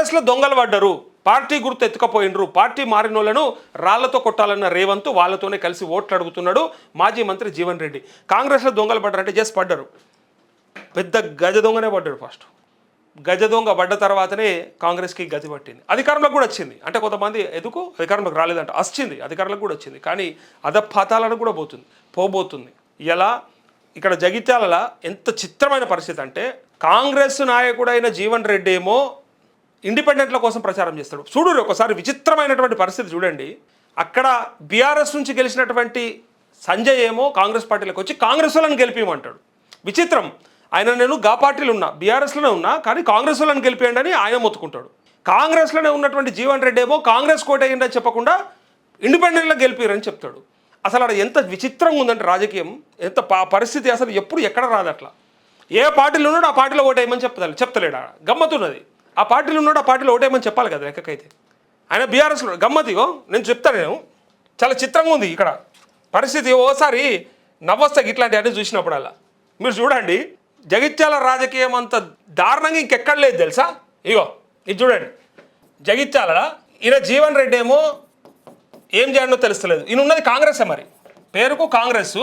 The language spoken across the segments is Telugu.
కాంగ్రెస్లో దొంగలు పడ్డరు. పార్టీ గుర్తు ఎత్తుకపోయినరు. పార్టీ మారినోళ్ళను రాళ్ళతో కొట్టాలన్న రేవంత్ వాళ్ళతోనే కలిసి ఓట్లు అడుగుతున్నాడు మాజీ మంత్రి జీవన్ రెడ్డి. కాంగ్రెస్లో దొంగలు పడ్డారంటే జస్ట్ పడ్డారు. పెద్ద గజ దొంగనే పడ్డాడు ఫస్ట్. గజ దొంగ పడ్డ తర్వాతనే కాంగ్రెస్కి గతి పట్టింది. అధికారంలోకి కూడా వచ్చింది. అంటే కొంతమంది ఎందుకు? అధికారంలోకి రాలేదంట. వచ్చింది. అధికారంలోకి కూడా వచ్చింది. కానీ అధపాతాలను కూడా పోతుంది. పోబోతుంది. ఎలా? ఇక్కడ జగిత్యాల ఎంత చిత్రమైన పరిస్థితి అంటే కాంగ్రెస్ నాయకుడైన జీవన్ రెడ్డి ఏమో ఇండిపెండెంట్ల కోసం ప్రచారం చేస్తాడు. చూడు ఒకసారి విచిత్రమైనటువంటి పరిస్థితి చూడండి. అక్కడ బీఆర్ఎస్ నుంచి గెలిచినటువంటి సంజయ్ ఏమో కాంగ్రెస్ పార్టీలకు వచ్చి కాంగ్రెస్ వాళ్ళని గెలిపిమంటాడు విచిత్రం. ఆయన నేను గా పార్టీలు ఉన్నా బీఆర్ఎస్లోనే ఉన్నా కానీ కాంగ్రెస్ వాళ్ళని గెలిపేయండి అని ఆయన మొత్తుకుంటాడు. కాంగ్రెస్లోనే ఉన్నటువంటి జీవన్ రెడ్డి ఏమో కాంగ్రెస్ కోట అని చెప్పకుండా ఇండిపెండెంట్లో గెలిపారని చెప్తాడు. అసలు అక్కడ ఎంత విచిత్రంగా ఉందంటే రాజకీయం ఎంత ప- పరిస్థితి అసలు ఎప్పుడు ఎక్కడ రాదు అట్లా. ఏ పార్టీలో ఉన్నాడో ఆ పార్టీలో ఓటేయమని చెప్తాడు చెప్తలేడా గమ్మతున్నది ఆ పార్టీలు ఉన్నాడు ఆ పార్టీలో ఓటేమని చెప్పాలి కదా లెక్కకైతే. ఆయన బీఆర్ఎస్లో గమ్మతిగో నేను చెప్తాను నేను. చాలా చిత్రంగా ఉంది ఇక్కడ. పరిస్థితి ఓసారి నవ్వొస్తా ఇట్లాంటి చూసినప్పుడు చూసినప్పుడల్లా. మీరు చూడండి జగిత్యాల రాజకీయం అంత దారుణంగా ఇంకెక్కడ లేదు తెలుసా? ఇగో ఇది చూడండి. జగిత్యాల ఈయన జీవన్ రెడ్డి ఏమో ఏం చేయాలో తెలుస్తలేదు. ఈయన ఉన్నది కాంగ్రెసే మరి. పేరుకు కాంగ్రెస్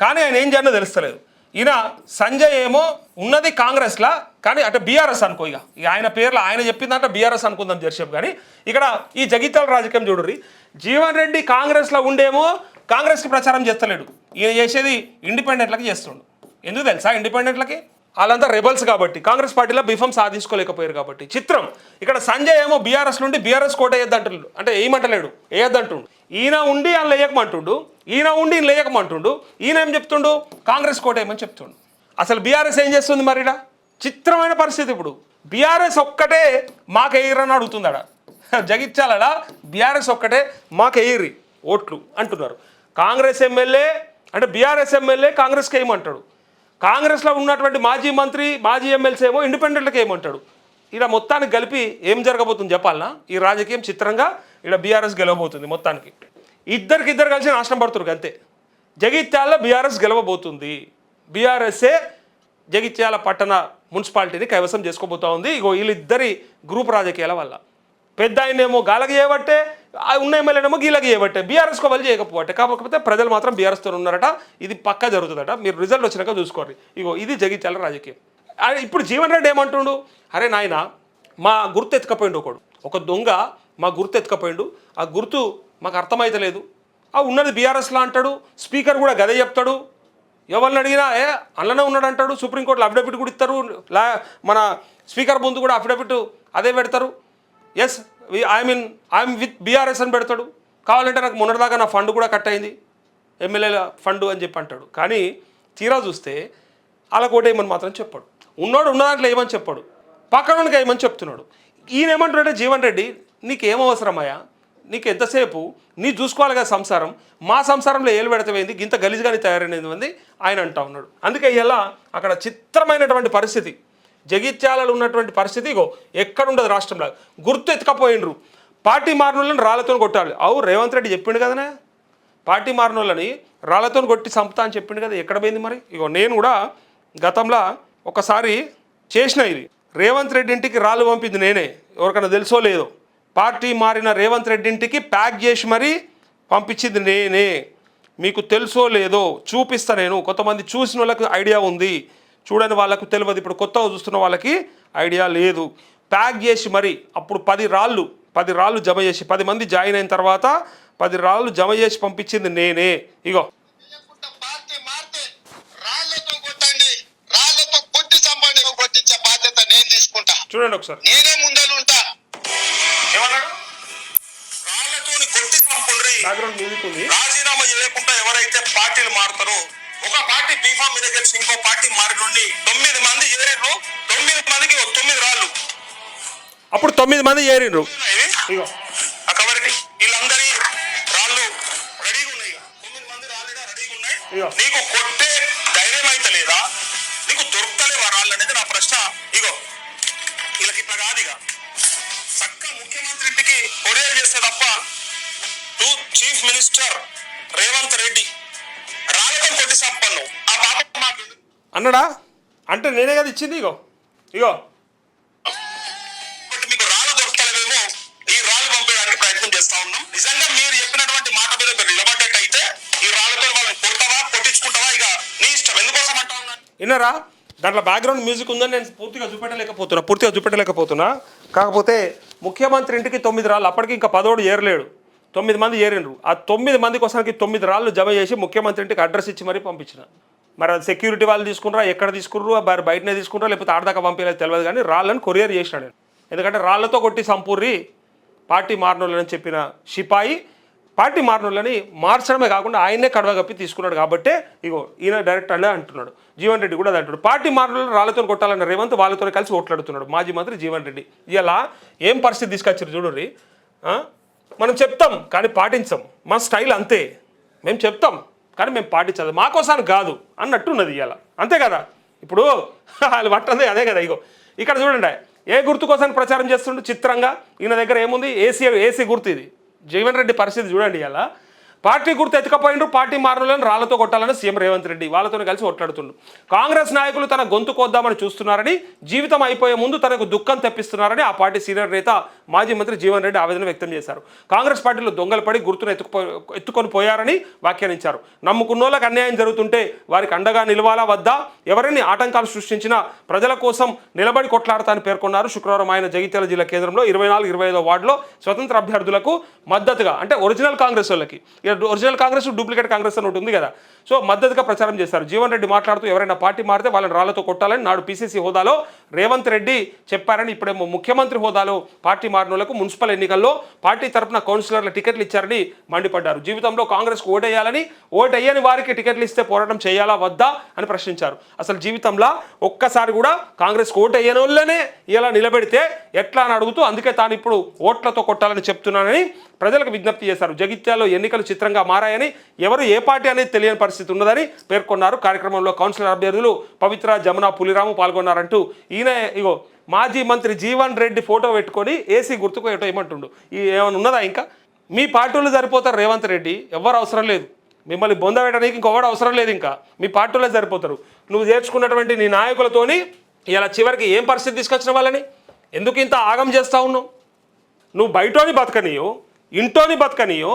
కానీ ఆయన ఏం చేయాలో తెలుస్తలేదు. ఈయన సంజయ్ ఏమో ఉన్నది కాంగ్రెస్లా కానీ అంటే బీఆర్ఎస్ అనుకో ఇక. ఇక ఆయన పేర్లు ఆయన చెప్పిందంటే బీఆర్ఎస్ అనుకుందాం జర్షప్ కానీ ఇక్కడ ఈ జగిత్యాల రాజకీయం చూడుర్రి. జీవన్ రెడ్డి కాంగ్రెస్లో ఉండేమో కాంగ్రెస్కి ప్రచారం చేస్తలేడు. ఈయన చేసేది ఇండిపెండెంట్లకి చేస్తుండు. ఎందుకు తెలుసా ఇండిపెండెంట్లకి వాళ్ళంతా రెబల్స్ కాబట్టి కాంగ్రెస్ పార్టీలో బిఫం సాధించుకోలేకపోయారు కాబట్టి. చిత్రం ఇక్కడ సంజయ్ ఏమో బీఆర్ఎస్ నుండి బీఆర్ఎస్ కోట వేయద్దంటుండు అంటే ఏమంటలేడు వేయద్దంటుండు. ఈయన ఉండి ఆయన లేయకమంటుండు ఈయన ఉండి ఈయన లేయకమంటుండు ఈయన ఏం చెప్తుండు? కాంగ్రెస్ కోట ఏమని చెప్తుండు. అసలు బీఆర్ఎస్ ఏం చేస్తుంది మరి ఈడ? చిత్రమైన పరిస్థితి ఇప్పుడు. బీఆర్ఎస్ ఒక్కటే మాకు వేయరని అడుగుతుందాడ జగిత్యాలడా బీఆర్ఎస్ ఒక్కటే మాకు వేయరి ఓట్లు అంటున్నారు. కాంగ్రెస్ ఎమ్మెల్యే అంటే బీఆర్ఎస్ ఎమ్మెల్యే కాంగ్రెస్కి ఏమంటాడు కాంగ్రెస్లో ఉన్నటువంటి మాజీ మంత్రి మాజీ ఎమ్మెల్సీ ఏమో ఇండిపెండెంట్లకు ఏమంటాడు ఇలా మొత్తానికి కలిపి ఏం జరగబోతుంది చెప్పాలనా? ఈ రాజకీయం చిత్రంగా ఇక్కడ బీఆర్ఎస్ గెలవబోతుంది మొత్తానికి. ఇద్దరికి ఇద్దరు కలిసి నాశనం పడుతున్నారు అంతే జగిత్యాల బీఆర్ఎస్ గెలవబోతుంది. బీఆర్ఎస్ఏ జగిత్యాల పట్టణ మున్సిపాలిటీని కైవసం చేసుకోబోతోంది ఇగో వీళ్ళిద్దరి గ్రూప్ రాజకీయాల వల్ల. పెద్ద ఆయనేమో గాలకి చేయబట్టే ఆ ఉన్న ఎమ్మెల్యేనేమో గీలకి చేయబట్టే బీఆర్ఎస్కు వాళ్ళు చేయకపోవట్టే. కాకపోతే ప్రజలు మాత్రం బీఆర్ఎస్తో ఉన్నారట. ఇది పక్కా జరుగుతుందట. మీరు రిజల్ట్ వచ్చినాక చూసుకోండి. ఇగో ఇది జగించాల రాజకీయం. ఇప్పుడు జీవన్ రెడ్డి ఏమంటుండు? అరే నాయన మా గుర్తు ఎత్తుకపోయిండు ఒకడు. ఒక దొంగ మా గుర్తు ఎత్తుకపోయిండు. ఆ గుర్తు మాకు అర్థమైతలేదు ఆ ఉన్నది బీఆర్ఎస్లా అంటాడు. స్పీకర్ కూడా గదే చెప్తాడు. ఎవరిని అడిగినా ఏ అందులోనే ఉన్నాడు అంటాడు. సుప్రీంకోర్టులో అఫిడవిట్ కూడా ఇస్తారు. లా మన స్పీకర్ ముందు కూడా అఫిడవిట్ అదే పెడతారు. Yes I mean I'm with BRS అని పెడతాడు. కావాలంటే నాకు మొన్నటిదాకా నా ఫండ్ కూడా కట్ అయింది. ఎమ్మెల్యేల ఫండ్ అని చెప్పి అంటాడు. కానీ తీరా చూస్తే అలా కోటేయమని మాత్రం చెప్పాడు. ఉన్నోడు ఉన్న దాంట్లో ఏమని చెప్పాడు. పక్కనోనికి ఏమని చెప్తున్నాడు. ఈయన ఏమంటున్నాడే జీవన్ రెడ్డి నీకేం అవసరమయ్యా నీకు ఎంతసేపు? నీ చూసుకోవాలి కదా సంసారం. మా సంసారంలో ఏలు పెడతమైంది ఇంత గలీజ్గానే తయారైనది ఉంది ఆయన అంటా ఉన్నాడు. అందుకే ఇలా అక్కడ చిత్రమైనటువంటి పరిస్థితి. జగిత్యాలలో ఉన్నటువంటి పరిస్థితి ఇగో ఎక్కడుండదు రాష్ట్రంలో. గుర్తు ఎత్తుకపోయిండ్రు పార్టీ మారినోళ్ళని రాళ్ళతో కొట్టాలి. అవు రేవంత్ రెడ్డి చెప్పిండు కదనే? పార్టీ మారినోళ్ళని రాళ్ళతో కొట్టి చంపుతా అని చెప్పిండు కదా ఎక్కడ పోయింది మరి? ఇగో నేను కూడా గతంలో ఒకసారి చేసిన ఇది. రేవంత్ రెడ్డి ఇంటికి రాళ్ళు పంపింది నేనే. ఎవరికైనా తెలుసో లేదో. పార్టీ మారిన రేవంత్ రెడ్డి ఇంటికి ప్యాక్ చేసి మరీ పంపించింది నేనే. మీకు తెలుసో లేదో చూపిస్తా నేను. కొంతమంది చూసిన వాళ్ళకి ఐడియా ఉంది. చూడని వాళ్ళకు తెలియదు. ఇప్పుడు కొత్తగా చూస్తున్న వాళ్ళకి ఐడియా లేదు. ప్యాక్ చేసి మరి అప్పుడు పది రాళ్ళు పది రాళ్ళు జమ చేసి పది మంది జాయిన్ అయిన తర్వాత పది రాళ్ళు జమ చేసి పంపించింది నేనే. ఇగో. లేకుండా పార్టీ మారితే రాళ్ళతో కొట్టండి. రాళ్ళతో కొట్టి చంపండి కొట్టించే బాధ్యత నేను తీసుకుంటా. చూడండి ఒకసారి. నేనే ముందలుంటా బ్యాక్గ్రౌండ్ మ్యూజిక్ ఉంది. రాజీనామా చేయకుండా ఎవరైతే పార్టీలు మారుతారో ఒక పార్టీ బీఫామ్ మీద గెలిచి ఇంకో పార్టీ మారి నుండి తొమ్మిది మంది చేరారు తొమ్మిది మందికి తొమ్మిది రాళ్ళు. అప్పుడు తొమ్మిది మంది చేరిండ్రు ఆ కవరికి వీళ్ళందరి రాళ్ళు రెడీగా ఉన్నాయి. తొమ్మిది మంది రాళ్ళు రెడీగా ఉన్నాయి. నీకు కొట్టే ధైర్యం అయితే లేదా? నీకు దొరకలేవా రాళ్ళు అనేది నా ప్రశ్న. ఇగో వీళ్ళకి ఇట్లా కాదు ఇక. చక్క ముఖ్యమంత్రి ఇంటికి కొరియర్ చేస్తే తప్ప to chief minister Revanth Reddy. అన్నడా? అంటే నేనే కదా ఇచ్చింది ఇగో. ఇగో. మీకు రాళ్ళు ఈ రాళ్ళు ప్రయత్నం నిజంగా మీరు చెప్పినటువంటి ఈ నీ ఇష్టం. విన్నారా? దాంట్లో బ్యాక్గ్రౌండ్ మ్యూజిక్ ఉందని నేను పూర్తిగా చూపెట్టలేకపోతున్నా పూర్తిగా చూపెట్టలేకపోతున్నా. కాకపోతే ముఖ్యమంత్రి ఇంటికి తొమ్మిది రాళ్ళు అప్పటికి ఇంకా పదోడు ఏరలేడు. తొమ్మిది మంది ఏరిండ్రు ఆ తొమ్మిది మంది కోసానికి తొమ్మిది రాళ్ళు జమ చేసి ముఖ్యమంత్రి ఇంటికి అడ్రస్ ఇచ్చి మరీ పంపించిన. మరి అది సెక్యూరిటీ వాళ్ళు తీసుకున్నారా ఎక్కడ తీసుకుర్రు మరి బయటనే తీసుకున్నారా లేకపోతే ఆడదాకా పంపించలేదు తెలియదు కానీ రాళ్ళని కొరియర్ చేసినాడు ఎందుకంటే రాళ్ళతో కొట్టి సంపూర్రి పార్టీ మారినోళ్ళని చెప్పిన సిపాయి పార్టీ మారినోళ్ళని మార్చడమే కాకుండా ఆయనే కడవ కప్పి తీసుకున్నాడు కాబట్టే ఇగో ఈయన డైరెక్ట్ అలా అంటున్నాడు. జీవన్ రెడ్డి కూడా అది అంటున్నాడు. పార్టీ మారినోళ్ళని రాళ్ళతో కొట్టాలన్న రేవంత్ వాళ్ళతో కలిసి ఓట్లాడుతున్నాడు. మాజీ మంత్రి జీవన్ రెడ్డి. ఇలా ఏం పరిస్థితి తీసుకొచ్చారు చూడండి మనం చెప్తాం కానీ పాటించం. మా స్టైల్ అంతే. మేము చెప్తాం కానీ మేము పాటించదు. మా కోసానికి కాదు అన్నట్టున్నది ఇవాళ అంతే కదా? ఇప్పుడు వాళ్ళు పట్టదే అదే కదా ఇగో. ఇక్కడ చూడండి ఏ గుర్తు కోసం ప్రచారం చేస్తుండే? చిత్రంగా. ఈయన దగ్గర ఏముంది? ఏసీ ఏసీ గుర్తు ఇది. జీవన్ రెడ్డి పరిస్థితి చూడండి ఇలా పార్టీ గుర్తు ఎత్తుకపోయిండ్రు పార్టీ మారులను రాళ్ళతో కొట్టాలని సీఎం రేవంత్ రెడ్డి వాళ్ళతో కలిసి కొట్లాడుతుండ్రు కాంగ్రెస్ నాయకులు తన గొంతు కోద్దామని చూస్తున్నారని జీవితం అయిపోయే ముందు తనకు దుఃఖం తెప్పిస్తున్నారని ఆ పార్టీ సీనియర్ నేత మాజీ మంత్రి జీవన్ రెడ్డి ఆవేదన వ్యక్తం చేశారు. కాంగ్రెస్ పార్టీలో దొంగలు పడి గుర్తును ఎత్తుకుపో ఎత్తుకొని పోయారని వ్యాఖ్యానించారు. నమ్ముకున్నోళ్ళకి అన్యాయం జరుగుతుంటే వారికి అండగా నిలవాలా వద్దా? ఎవరిని ఆటంకాలు సృష్టించినా ప్రజల కోసం నిలబడి కొట్లాడతానని పేర్కొన్నారు శుక్రవారం ఆయన జగిత్యాల జిల్లా కేంద్రంలో ఇరవై నాలుగు ఇరవై ఐదో వార్డులో స్వతంత్ర అభ్యర్థులకు మద్దతుగా అంటే ఒరిజినల్ కాంగ్రెస్ వాళ్ళకి. ఒరిజినల్ కాంగ్రెస్ డూప్లికేట్ కాంగ్రెస్ అని ఉంటుంది కదా. సో మద్దతుగా ప్రచారం చేస్తారు. జీవన్ రెడ్డి మాట్లాడుతూ ఎవరైనా పార్టీ మారితే వాళ్ళని రాళ్ళతో కొట్టాలని నాడు పీసీసీ హోదాలో రేవంత్ రెడ్డి చెప్పారని ఇప్పుడేమో ముఖ్యమంత్రి హోదాలో పార్టీ మారినోళ్ళకు మున్సిపల్ ఎన్నికల్లో పార్టీ తరపున కౌన్సిలర్ల టికెట్లు ఇచ్చారని మండిపడ్డారు. జీవితంలో కాంగ్రెస్కు ఓటేయాలని ఓటేయని వారికి టికెట్లు ఇస్తే పోరాటం చేయాలా వద్దా అని ప్రశ్నించారు. అసలు జీవితంలో ఒక్కసారి కూడా కాంగ్రెస్కు ఓటేయని వాళ్ళనే ఇలా నిలబెడితే ఎట్లా అని అడుగుతూ అందుకే తాను ఇప్పుడు ఓట్లతో కొట్టాలని చెప్తున్నానని ప్రజలకు విజ్ఞప్తి చేశారు. జగిత్యాలో ఎన్నికలు చిత్రంగా మారాయని ఎవరు ఏ పార్టీ అనేది తెలియని పరిస్థితి ఉన్నదని పేర్కొన్నారు. కార్యక్రమంలో కౌన్సిలర్ అభ్యర్థులు పవిత్ర జమున పులిరాము పాల్గొన్నారంటూ ఈయన ఇగో మాజీ మంత్రి జీవన్ రెడ్డి ఫోటో పెట్టుకొని ఏసీ గుర్తుకు ఏటో ఏమంటుండు. ఈ ఏమైనా ఉన్నదా ఇంకా? మీ పార్టీలు సరిపోతారు రేవంత్ రెడ్డి. ఎవరు అవసరం లేదు. మిమ్మల్ని బొందవేయడానికి ఇంకొకటి అవసరం లేదు ఇంకా. మీ పార్టీలో సరిపోతారు. నువ్వు చేర్చుకున్నటువంటి నీ నాయకులతోని ఇలా చివరికి ఏం పరిస్థితి తీసుకొచ్చిన వాళ్ళని? ఎందుకు ఇంత ఆగం చేస్తూ ఉన్నావు? నువ్వు బయటోని బతకనీయో ఇంటోని బతకనీయో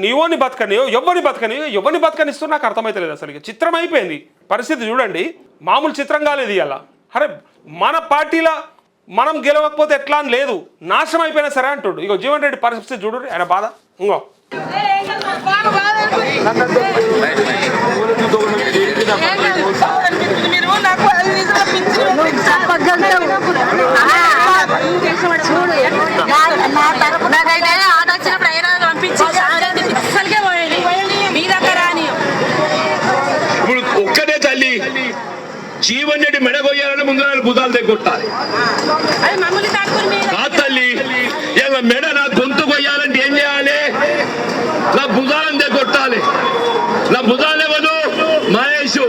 నీవోని బతకనియో ఎవరిని బతకనియో ఎవరిని బతకనిస్తూ నాకు అర్థమైతలేదు అసలు ఇక చిత్రం అయిపోయింది. పరిస్థితి చూడండి. మామూలు చిత్రం కాలేదు ఇలా అరే మన పార్టీలో మనం గెలవకపోతే ఎట్లా అని లేదు. నాశనం అయిపోయినా సరే అంటుడు. ఇగో జీవన్ రెడ్డి పరిస్థితి చూడు ఆయన బాధ. ఇంకో మీరు నాకు అది నిజంగా పిచ్చి చూడు నా తరపు నాకైతే ఆట వచ్చినప్పుడు అయినా పంపించి సాగండి అసలుకే పోయండి మీ దగ్గర రాని ఇప్పుడు ఒక్కటే తల్లి రెడ్డి మెడగొయ్యాలని ముందు భుజాలు మీరు నా తల్లి ఇలా మెడ నా గొంతు కొయ్యాలంటే ఏం చేయాలి నా భుజాలను దగ్గొట్టాలి నా భుజాలు ఎవరు మహేష్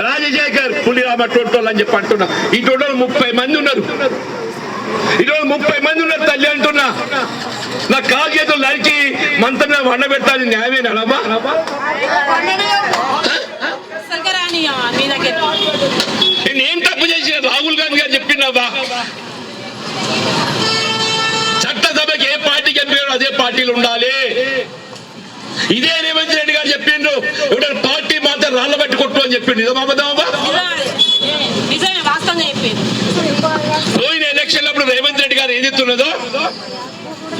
రాజశేఖర్ పులిరామ టోటోళ్ళు అని చెప్పి అంటున్నా ఈ టోటోలు ముప్పై మంది ఉన్నారు ఈరోజు ముప్పై మంది ఉన్నారు తల్లి అంటున్నా నా కాలు చేతులు నరికి మంత్రం వండబెట్టాలి న్యాయమే నడవా నేను ఏం తప్పు చేసిన రాహుల్ గాంధీ గారు చెప్పిండవా చట్టసభకి ఏ పార్టీకి ఎంపీలు అదే పార్టీలు ఉండాలి. ఇదే రేవంత్ రెడ్డి గారు చెప్పిండ్రు ఎవరైనా పార్టీ మాత్రం రాళ్ళ బట్టి కొట్టు అని చెప్పిండు. నిజమా అబద్ధమా? పోయిన ఎలక్షన్ అప్పుడు రేవంత్ రెడ్డి గారు ఏం చెప్తున్నదో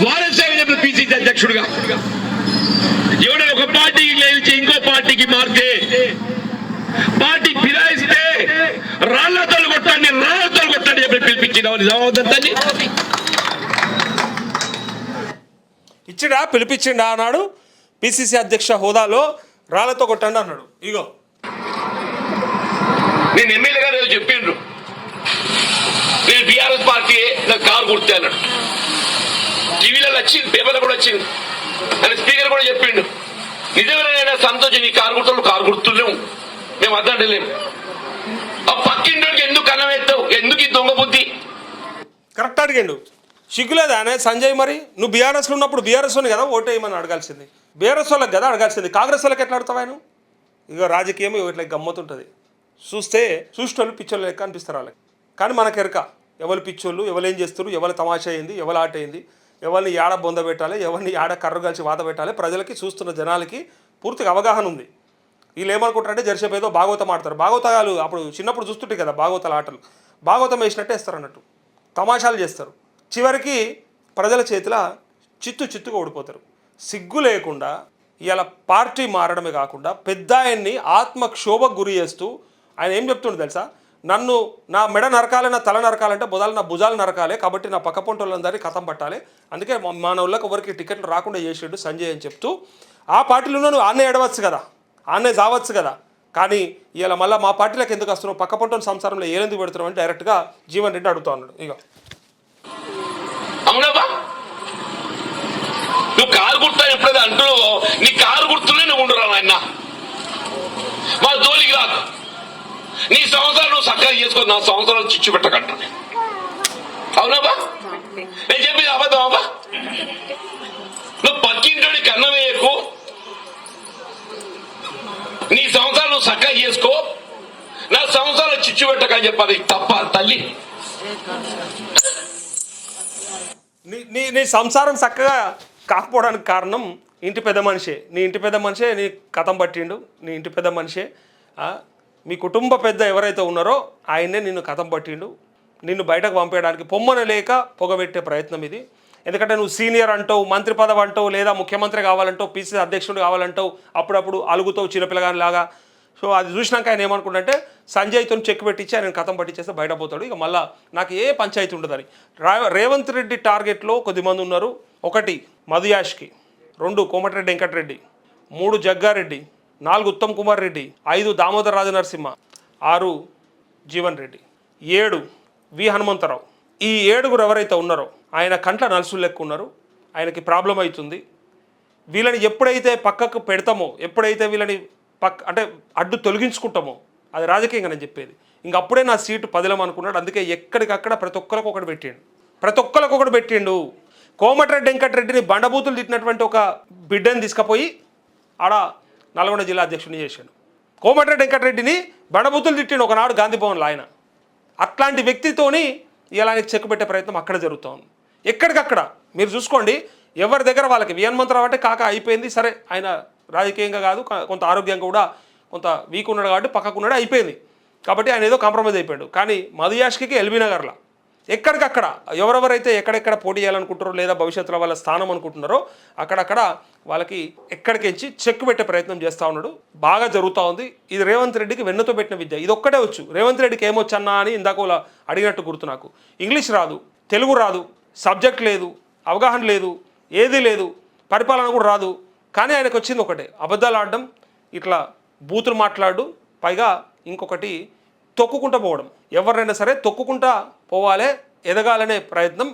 వారసాయి చెప్పిన పిసిసి అధ్యక్షుడుగా. ఎవడైనా ఒక పార్టీకి లేచి ఇంకో పార్టీకి మారితే పార్టీ ఫిరాయిస్తే రాళ్ళతో కొట్టండి రాళ్ళతో కొట్టండి చెప్పి పిలిపించిన నిజమవుతుందని ఇచ్చిడా? పిలిపించిండా అన్నాడు. పిసిసి అధ్యక్ష హోదాలో రాళ్ళతో కొట్టండి అన్నాడు. ఇగో. నేను ఎమ్మెల్యే గారు చెప్పిండ్రు. నేను బీఆర్ఎస్ పార్టీ నాకు కారు గుర్తే అన్నాడు. టీవీలలో వచ్చింది పేపర్లో కూడా వచ్చింది. అని స్పీకర్ కూడా చెప్పిండు. నిజమేనా సంతోషం నీ కారు గుర్తులు కారు గుర్తులేము మేము అద్దంటలేము ఆ పక్కింటి ఎందుకు కన్నం ఎత్తావు ఎందుకు ఈ దొంగ బుద్ధి? కరెక్ట్ అడిగిండు. సిగ్గులేదా అనే సంజయ్ మరి? నువ్వు బీఆర్ఎస్లో ఉన్నప్పుడు బీఆర్ఎస్ కదా ఓటేయమని అడగాల్సింది. బీఆర్ఎస్ వాళ్ళకి కదా అడగాల్సింది. కాంగ్రెస్ వాళ్ళకి ఎట్లా అడుగుతావా నువ్వు ఇక రాజకీయం ఇగో ఇట్లా గమ్మతుంటుంది. చూస్తే చూసేటోళ్ళు పిచ్చోళ్ళు లెక్క అనిపిస్తారు వాళ్ళకి. కానీ మనకు ఎరక. ఎవరు పిచ్చోళ్ళు ఎవరు ఏం చేస్తారు ఎవరు తమాషా అయింది ఎవరు ఆట అయింది ఎవరిని ఏడ బొంద పెట్టాలి ఎవరిని ఏడ కర్ర కలిసి వాత పెట్టాలి ప్రజలకి చూస్తున్న జనాలకి పూర్తిగా అవగాహన ఉంది. వీళ్ళు ఏమనుకుంటారంటే జెర్సేపు ఏదో భాగవతం ఆడతారు. భాగవతాలు అప్పుడు చిన్నప్పుడు చూస్తుంటే కదా భాగవతాల ఆటలు. భాగవతం వేసినట్టే ఇస్తారు అన్నట్టు తమాషాలు చేస్తారు. చివరికి ప్రజల చేతిలో చిత్తు చిత్తుగా ఓడిపోతారు. సిగ్గు లేకుండా ఇలా పార్టీ మారడమే కాకుండా పెద్ద ఆయన్ని ఆత్మక్షోభకు గురి చేస్తూ ఆయన ఏం చెప్తుండే తెలుసా? నన్ను నా మెడ నరకాలి నా తల నరకాలంటే బుధాలు నా భుజాలు నరకాలి కాబట్టి నా పక్క పొంటోళ్ళందరినీ కథం పట్టాలి. అందుకే మన వాళ్ళకి ఎవరికి టికెట్లు రాకుండా చేసాడు సంజయ్ అని చెప్తూ ఆ పార్టీలో నువ్వు ఆన్నే ఎడవచ్చు కదా. ఆన్నే జావచ్చు కదా. కానీ ఇలా మళ్ళీ మా పార్టీలకు ఎందుకు వస్తున్నావు? పక్క పొంటి సంసారంలో ఏలెందుకు పెడుతున్నావు అని డైరెక్ట్గా జీవన్ రెడ్డి అడుగుతా ఉన్నాడు. ఇక నువ్వు కారు గుర్తు ఎప్పుడైతే అంటున్నావో? నీ కారు గుర్తులే నువ్వు ఉండరా నాయన? మా జోలికి రాదు నీ సంవత్సరాలు నువ్వు చక్కగా చేసుకో నా సంవత్సరాలు చిచ్చు పెట్టకంట. అవునబ్బా చెప్పింది అబద్ధం అబ్బా నువ్వు పక్కింటోడి కన్నం వేయకు నీ సంవత్సరాలు నువ్వు చక్కగా చేసుకో నా సంవత్సరాలు చిచ్చు పెట్టకని చెప్పాలి. తప్ప తల్లి. నీ నీ నీ సంసారం చక్కగా కాకపోవడానికి కారణం ఇంటి పెద్ద మనిషే. నీ ఇంటి పెద్ద మనిషే నీ కథం పట్టిండు. నీ ఇంటి పెద్ద మనిషే. మీ కుటుంబ పెద్ద ఎవరైతే ఉన్నారో ఆయనే నిన్ను కథం పట్టిండు. నిన్ను బయటకు పంపేయడానికి పొమ్మన లేక పొగబెట్టే ప్రయత్నం ఇది. ఎందుకంటే నువ్వు సీనియర్ అంటావు మంత్రి పదవి అంటావు లేదా ముఖ్యమంత్రి కావాలంటావు పీసీసీ అధ్యక్షుడు కావాలంటావు అప్పుడప్పుడు అలుగుతావు చిన్నపిల్లగానిలాగా. సో అది చూసినాక ఆయన ఏమనుకుంటే సంజయ్తో చెక్ పెట్టించి ఆయన కథం పట్టించేస్తే బయట పోతాడు. ఇక మళ్ళా నాకు ఏ పంచాయతీ ఉండదని. రేవంత్ రెడ్డి టార్గెట్లో కొద్దిమంది ఉన్నారు. ఒకటి మధుయాష్కి రెండు కోమటిరెడ్డి వెంకటరెడ్డి మూడు జగ్గారెడ్డి నాలుగు ఉత్తమ్ కుమార్ రెడ్డి ఐదు దామోదర రాజ నరసింహ ఆరు జీవన్ రెడ్డి ఏడు వి హనుమంతరావు. ఈ ఏడుగురు ఎవరైతే ఉన్నారో ఆయన కంట్ల నలుసులు లెక్క ఉన్నారు. ఆయనకి ప్రాబ్లం అవుతుంది. వీళ్ళని ఎప్పుడైతే పక్కకు పెడతామో ఎప్పుడైతే వీళ్ళని పక్క అంటే అడ్డు తొలగించుకుంటామో. అది రాజకీయంగా నేను చెప్పేది. ఇంక అప్పుడే నా సీటు పదిలం అనుకున్నాడు అందుకే ఎక్కడికక్కడ ప్రతి ఒక్కరికి ఒకటి పెట్టిండు. ప్రతి ఒక్కరికి ఒకటి పెట్టిండు. కోమటిరెడ్డి వెంకటరెడ్డిని బండబూతులు తిట్టినటువంటి ఒక బిడ్డని తీసుకుపోయి ఆడ నల్గొండ జిల్లా అధ్యక్షుడిని చేశాడు. కోమటిరెడ్డి వెంకటరెడ్డిని బండబూతులు తిట్టిండు ఒకనాడు గాంధీ భవన్లో ఆయన. అట్లాంటి వ్యక్తితోని ఇలా ఆయనకి చెక్ పెట్టే ప్రయత్నం అక్కడ జరుగుతోంది. ఎక్కడికక్కడ? మీరు చూసుకోండి. ఎవరి దగ్గర వాళ్ళకి వియన్ అంటే కాక అయిపోయింది. సరే ఆయన రాజకీయంగా కాదు కొంత ఆరోగ్యంగా కూడా కొంత వీక్ ఉన్నాడు కాబట్టి పక్కకు ఉన్నాడు అయిపోయింది. కాబట్టి ఆయన ఏదో కాంప్రమైజ్ అయిపోయాడు. కానీ మధుయాష్కి ఎల్బీ నగర్లో. ఎక్కడికక్కడ ఎవరెవరైతే ఎక్కడెక్కడ పోటీ చేయాలనుకుంటారో లేదా భవిష్యత్తులో వాళ్ళ స్థానం అనుకుంటున్నారో అక్కడక్కడ వాళ్ళకి ఎక్కడికించి చెక్ పెట్టే ప్రయత్నం చేస్తూ ఉన్నాడు. బాగా జరుగుతూ ఉంది. ఇది రేవంత్ రెడ్డికి వెన్నుతో పెట్టిన విద్య. ఇది ఒక్కటే వచ్చు. రేవంత్ రెడ్డికి ఏమొచ్చన్నా అని ఇందాక అడిగినట్టు గుర్తు నాకు. ఇంగ్లీష్ రాదు తెలుగు రాదు సబ్జెక్ట్ లేదు అవగాహన లేదు ఏదీ లేదు పరిపాలన కూడా రాదు. కానీ ఆయనకు వచ్చింది ఒకటే. అబద్ధాలు ఆడడం ఇట్లా బూతులు మాట్లాడు పైగా ఇంకొకటి తొక్కుకుంటూ పోవడం. ఎవరినైనా సరే తొక్కుకుంటా పోవాలే ఎదగాలనే ప్రయత్నం